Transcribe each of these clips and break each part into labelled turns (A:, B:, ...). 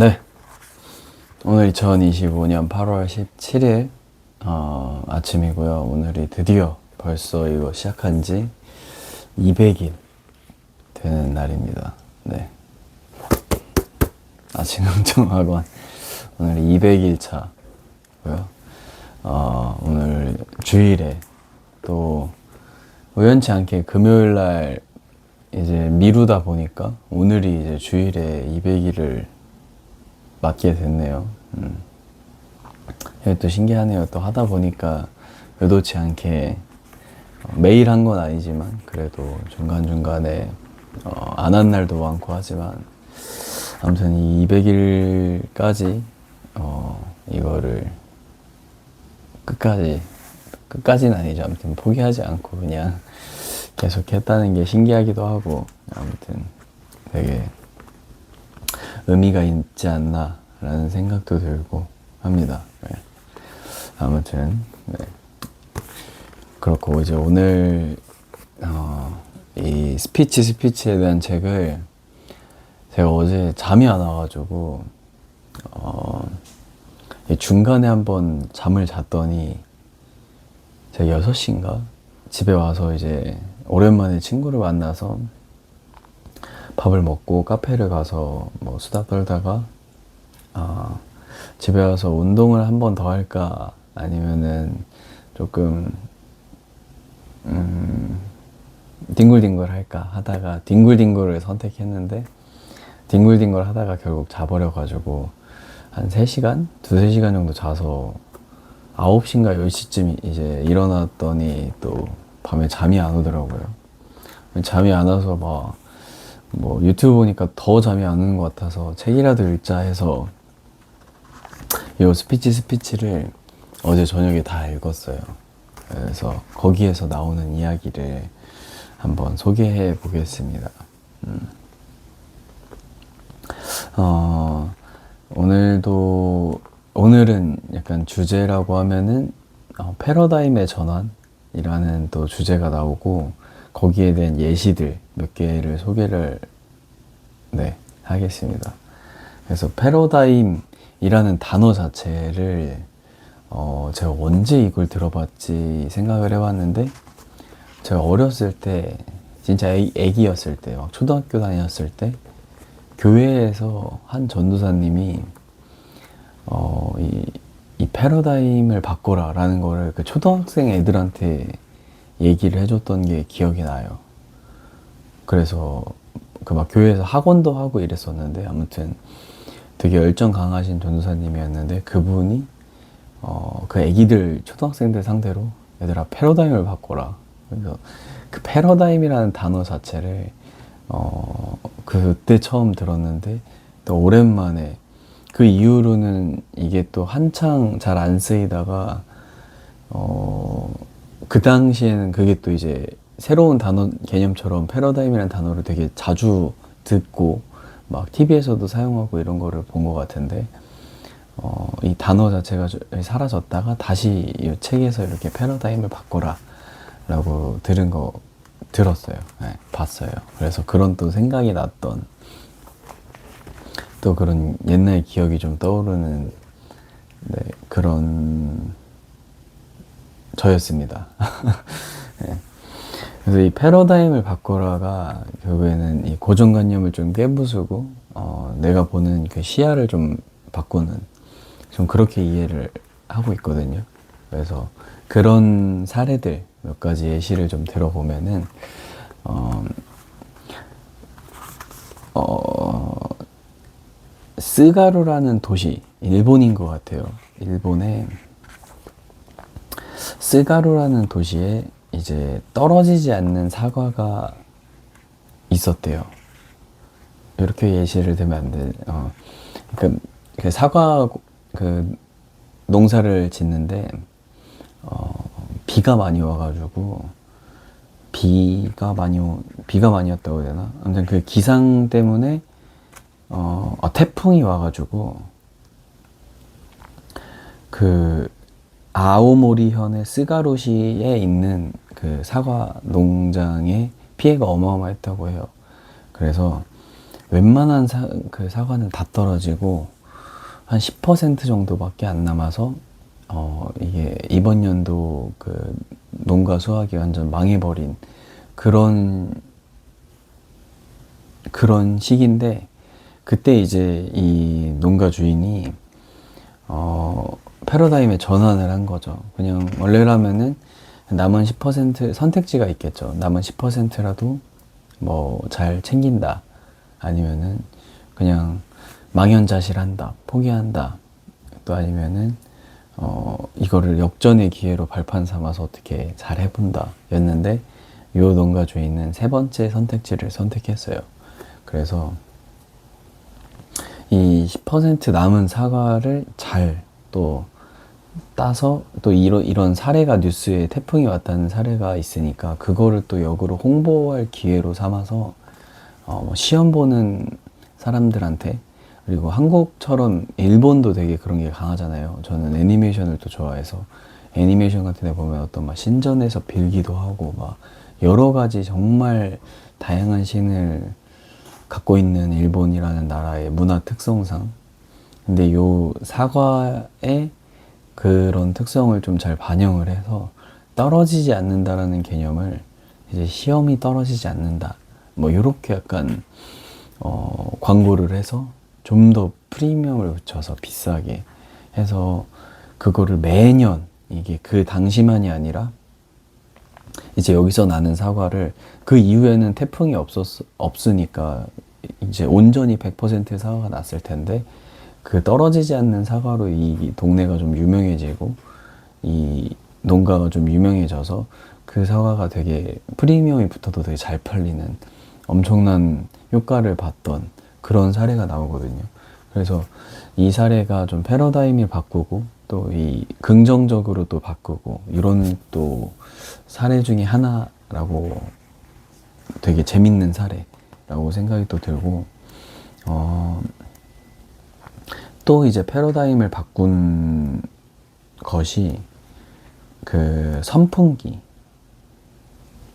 A: 네. 오늘 2025년 8월 17일 어, 아침이고요. 오늘이 드디어 벌써 이거 시작한 지 200일 되는 날입니다. 네. 아침 긍정학원 오늘 200일 차고요. 어, 오늘 주일에 또 우연치 않게 금요일 날 이제 미루다 보니까 오늘이 이제 주일에 200일을 맞게 됐네요. 음. 또 신기하네요. 또 하다 보니까 의도치 않게 어, 매일 한 건 아니지만 그래도 중간중간에 어, 안 한 날도 많고 하지만 아무튼 이 200일까지 어, 이거를 끝까지 끝까지는 아니죠. 아무튼 포기하지 않고 그냥 계속 했다는 게 신기하기도 하고 아무튼 되게 의미가 있지 않나라는 생각도 들고 합니다. 네. 아무튼 네. 그렇고 이제 오늘 어, 이 스피치 스피치에 대한 책을 제가 어제 잠이 안 와가지고 어, 이 중간에 한번 잠을 잤더니 제가 6시인가 집에 와서 이제 오랜만에 친구를 만나서 밥을 먹고 카페를 가서 뭐 수다 떨다가 아, 집에 와서 운동을 한 번 더 할까 아니면은 조금 음, 뒹굴뒹굴 할까 하다가 뒹굴뒹굴을 선택했는데 뒹굴뒹굴 하다가 결국 자버려가지고 한 3시간? 두세 시간 정도 자서 9시인가 10시쯤 이제 일어났더니 또 밤에 잠이 안 오더라고요. 잠이 안 와서 막, 뭐 유튜브 보니까 더 잠이 안 오는 것 같아서 책이라도 읽자 해서 이 스피치 스피치를 어제 저녁에 다 읽었어요. 그래서 거기에서 나오는 이야기를 한번 소개해 보겠습니다. 음. 어, 오늘도 오늘은 약간 주제라고 하면은 어, 패러다임의 전환이라는 또 주제가 나오고 거기에 대한 예시들 몇 개를 소개를 네 하겠습니다. 그래서 패러다임이라는 단어 자체를 어, 제가 언제 이걸 들어봤지 생각을 해봤는데 제가 어렸을 때 진짜 애, 애기였을 때 막 초등학교 다녔을 때 교회에서 한 전도사님이 어, 이, 이 패러다임을 바꿔라 라는 거를 그 초등학생 애들한테 얘기를 해줬던 게 기억이 나요. 그래서 그 막 교회에서 학원도 하고 이랬었는데 아무튼 되게 열정 강하신 전도사님이었는데 그분이 어, 그 애기들 초등학생들 상대로 얘들아 패러다임을 바꿔라. 그래서 그 패러다임이라는 단어 자체를 어, 그때 처음 들었는데 또 오랜만에 그 이후로는 이게 또 한창 잘 안 쓰이다가 어, 그 당시에는 그게 또 이제 새로운 단어 개념처럼 패러다임이라는 단어를 되게 자주 듣고 막 TV에서도 사용하고 이런 거를 본 것 같은데 어, 이 단어 자체가 사라졌다가 다시 이 책에서 이렇게 패러다임을 바꿔라 라고 들은 거 들었어요. 네, 봤어요. 그래서 그런 또 생각이 났던 또 그런 옛날 기억이 좀 떠오르는 네, 그런 저였습니다. 네. 그래서 이 패러다임을 바꿔라가 결국에는 이 고정관념을 좀 깨부수고 어, 내가 보는 그 시야를 좀 바꾸는 좀 그렇게 이해를 하고 있거든요. 그래서 그런 사례들 몇 가지 예시를 좀 들어보면은 어, 어, 스가루라는 도시 일본인 것 같아요. 일본에 스가루라는 도시에 이제 떨어지지 않는 사과가 있었대요. 이렇게 예시를 들면 안 돼. 어, 그, 그 사과 그 농사를 짓는데 어, 비가 많이 와가지고 비가 많이 오, 비가 많이 왔다고 해야 되나? 아무튼 그 기상 때문에 어, 아, 태풍이 와가지고 그 아오모리현의 스가로시에 있는 그 사과 농장에 피해가 어마어마했다고 해요. 그래서 웬만한 사, 그 사과는 다 떨어지고 한 10% 정도밖에 안 남아서 어 이게 이번 연도 그 농가 수확이 완전 망해버린 그런 그런 시기인데 그때 이제 이 농가 주인이 어 패러다임에 전환을 한 거죠. 그냥 원래라면은 남은 10% 선택지가 있겠죠. 남은 10%라도 뭐 잘 챙긴다. 아니면은 그냥 망연자실한다. 포기한다. 또 아니면은 어 이거를 역전의 기회로 발판 삼아서 어떻게 잘 해본다. 였는데 요 농가 주인은 세 번째 선택지를 선택했어요. 그래서 이 10% 남은 사과를 잘 또 따서 또 이런 이런 사례가 뉴스에 태풍이 왔다는 사례가 있으니까 그거를 또 역으로 홍보할 기회로 삼아서 어, 뭐 시험 보는 사람들한테 그리고 한국처럼 일본도 되게 그런 게 강하잖아요. 저는 애니메이션을 또 좋아해서 애니메이션 같은 데 보면 어떤 막 신전에서 빌기도 하고 막 여러 가지 정말 다양한 신을 갖고 있는 일본이라는 나라의 문화 특성상 근데 요 사과의 그런 특성을 좀 잘 반영을 해서 떨어지지 않는다라는 개념을 이제 시험이 떨어지지 않는다. 뭐 요렇게 약간 어 광고를 해서 좀 더 프리미엄을 붙여서 비싸게 해서 그거를 매년 이게 그 당시만이 아니라 이제 여기서 나는 사과를 그 이후에는 태풍이 없었 없으니까 이제 온전히 100% 사과가 났을 텐데 그 떨어지지 않는 사과로 이 동네가 좀 유명해지고 이 농가가 좀 유명해져서 그 사과가 되게 프리미엄이 붙어도 되게 잘 팔리는 엄청난 효과를 봤던 그런 사례가 나오거든요. 그래서 이 사례가 좀 패러다임을 바꾸고 또 이 긍정적으로 또 바꾸고 이런 또 사례 중에 하나라고 되게 재밌는 사례라고 생각이 또 들고 어, 또 이제 패러다임을 바꾼 것이 그 선풍기.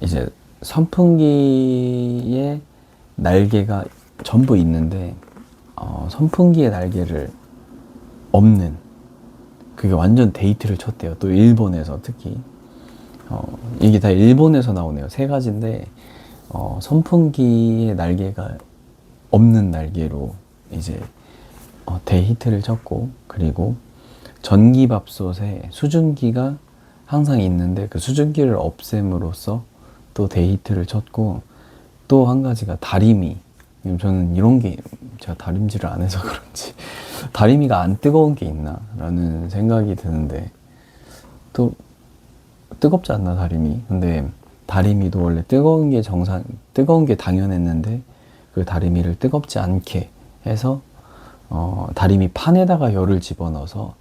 A: 이제 선풍기의 날개가 전부 있는데, 어, 선풍기의 날개를 없는. 그게 완전 데이트를 쳤대요. 또 일본에서 특히. 어, 이게 다 일본에서 나오네요. 세 가지인데, 어, 선풍기의 날개가 없는 날개로 이제 어, 대히트를 쳤고 그리고 전기밥솥에 수증기가 항상 있는데 그 수증기를 없앰으로써 또 데이트를 쳤고 또 한 가지가 다리미 저는 이런 게 제가 다림질을 안 해서 그런지 다리미가 안 뜨거운 게 있나? 라는 생각이 드는데 또 뜨겁지 않나 다리미? 근데 다리미도 원래 뜨거운 게 정상 뜨거운 게 당연했는데 그 다리미를 뜨겁지 않게 해서 어, 다리미 판에다가 열을 집어넣어서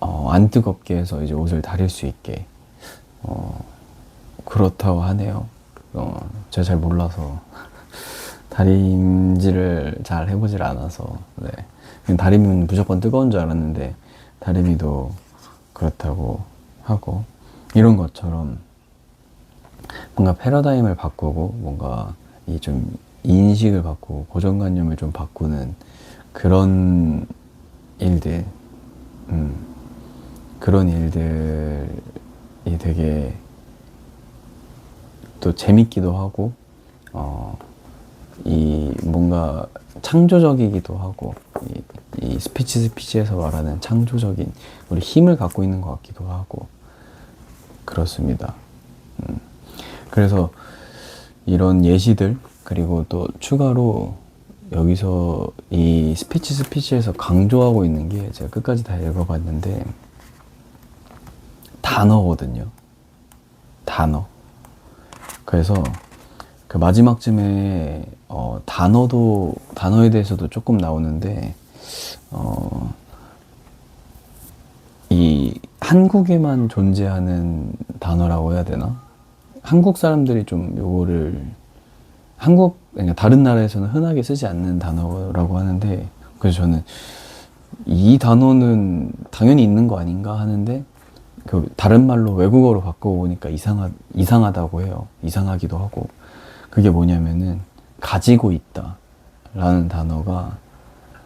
A: 어, 안 뜨겁게 해서 이제 옷을 다릴 수 있게 어, 그렇다고 하네요. 어, 제가 잘 몰라서 다림질을 잘 해보질 않아서 네. 그냥 다리미는 무조건 뜨거운 줄 알았는데 다리미도 그렇다고 하고 이런 것처럼 뭔가 패러다임을 바꾸고 뭔가 이 좀 인식을 바꾸고 고정관념을 좀 바꾸는 그런 일들, 음, 그런 일들이 되게 또 재밌기도 하고, 어, 이 뭔가 창조적이기도 하고, 이, 이 스피치 스피치에서 말하는 창조적인 우리 힘을 갖고 있는 것 같기도 하고, 그렇습니다. 음, 그래서 이런 예시들, 그리고 또 추가로 여기서 이 스피치 스피치에서 강조하고 있는 게 제가 끝까지 다 읽어봤는데 단어거든요. 단어. 그래서 그 마지막쯤에 어, 단어도 단어에 대해서도 조금 나오는데 어, 이 한국에만 존재하는 단어라고 해야 되나? 한국 사람들이 좀 요거를 한국 그러니까 다른 나라에서는 흔하게 쓰지 않는 단어라고 하는데 그래서 저는 이 단어는 당연히 있는 거 아닌가 하는데 그 다른 말로 외국어로 바꿔보니까 이상하 이상하다고 해요. 이상하기도 하고 그게 뭐냐면은 가지고 있다 라는 단어가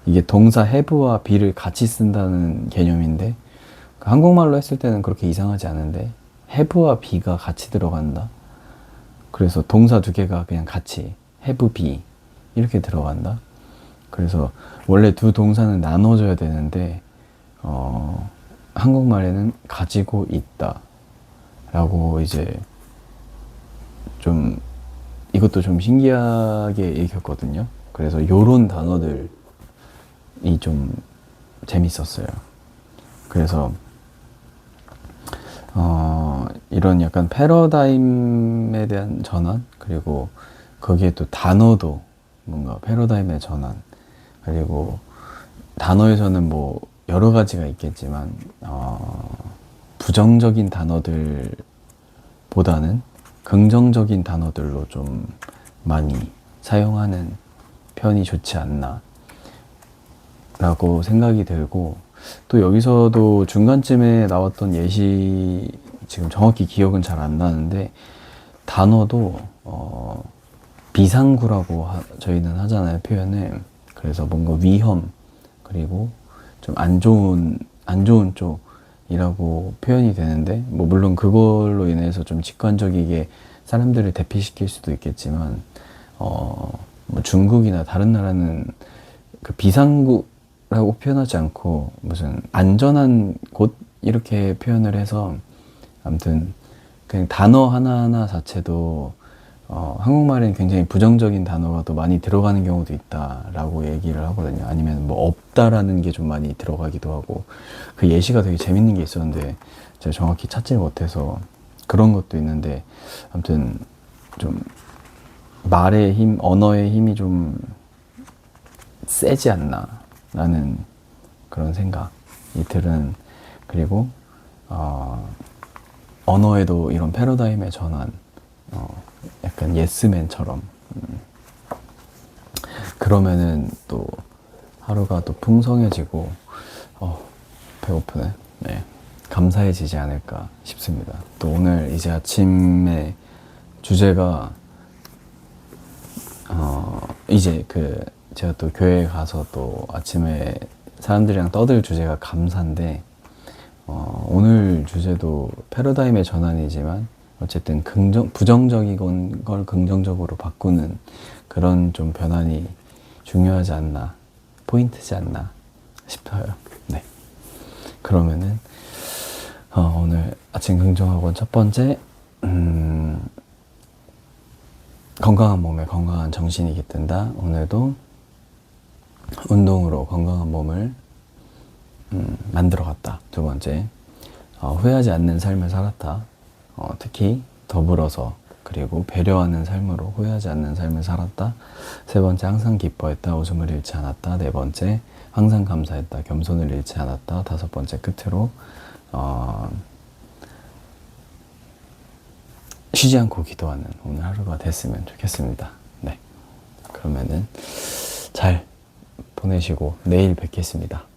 A: 이게 동사 have와 be를 같이 쓴다는 개념인데 그 한국말로 했을 때는 그렇게 이상하지 않은데 have와 be가 같이 들어간다. 그래서 동사 두 개가 그냥 같이 have be 이렇게 들어간다. 그래서 원래 두 동사는 나눠져야 되는데 어, 한국말에는 가지고 있다. 라고 이제 좀 이것도 좀 신기하게 읽혔거든요. 그래서 요런 단어들이 좀 재밌었어요. 그래서 어, 이런 약간 패러다임에 대한 전환 그리고 거기에 또 단어도 뭔가 패러다임의 전환 그리고 단어에서는 뭐 여러 가지가 있겠지만 어, 부정적인 단어들보다는 긍정적인 단어들로 좀 많이 사용하는 편이 좋지 않나 라고 생각이 들고 또 여기서도 중간쯤에 나왔던 예시 지금 정확히 기억은 잘 안 나는데 단어도 어, 비상구라고 하- 저희는 하잖아요 표현을. 그래서 뭔가 위험 그리고 좀 안 좋은 안 좋은 쪽 이라고 표현이 되는데 뭐 물론 그걸로 인해서 좀 직관적이게 사람들을 대피시킬 수도 있겠지만 어, 뭐 중국이나 다른 나라는 그 비상구라고 표현하지 않고 무슨 안전한 곳? 이렇게 표현을 해서 아무튼 그냥 단어 하나하나 자체도 어, 한국말엔 굉장히 부정적인 단어가 또 많이 들어가는 경우도 있다라고 얘기를 하거든요. 아니면 뭐 없다라는 게 좀 많이 들어가기도 하고 그 예시가 되게 재밌는 게 있었는데 제가 정확히 찾질 못해서 그런 것도 있는데 아무튼 좀 말의 힘, 언어의 힘이 좀 세지 않나라는 그런 생각이 들은 그리고 어, 언어에도 이런 패러다임의 전환, 어, 약간 예스맨처럼 음, 그러면은 또 하루가 또 풍성해지고 어, 배고프네. 네. 감사해지지 않을까 싶습니다. 또 오늘 이제 아침에 주제가 어, 이제 그 제가 또 교회 가서 또 아침에 사람들이랑 떠들 주제가 감사인데 어, 오늘 주제도 패러다임의 전환이지만 어쨌든 긍정 부정적인 걸 긍정적으로 바꾸는 그런 좀 변환이 중요하지 않나 포인트지 않나 싶어요. 네. 그러면은 어, 오늘 아침 긍정학원 첫 번째 음, 건강한 몸에 건강한 정신이 깃든다. 오늘도 운동으로 건강한 몸을 음, 만들어 갔다. 두 번째, 어, 후회하지 않는 삶을 살았다. 어, 특히 더불어서 그리고 배려하는 삶으로 후회하지 않는 삶을 살았다. 세 번째, 항상 기뻐했다. 웃음을 잃지 않았다. 네 번째, 항상 감사했다. 겸손을 잃지 않았다. 다섯 번째, 끝으로 어, 쉬지 않고 기도하는 오늘 하루가 됐으면 좋겠습니다. 네. 그러면은 잘 보내시고 내일 뵙겠습니다.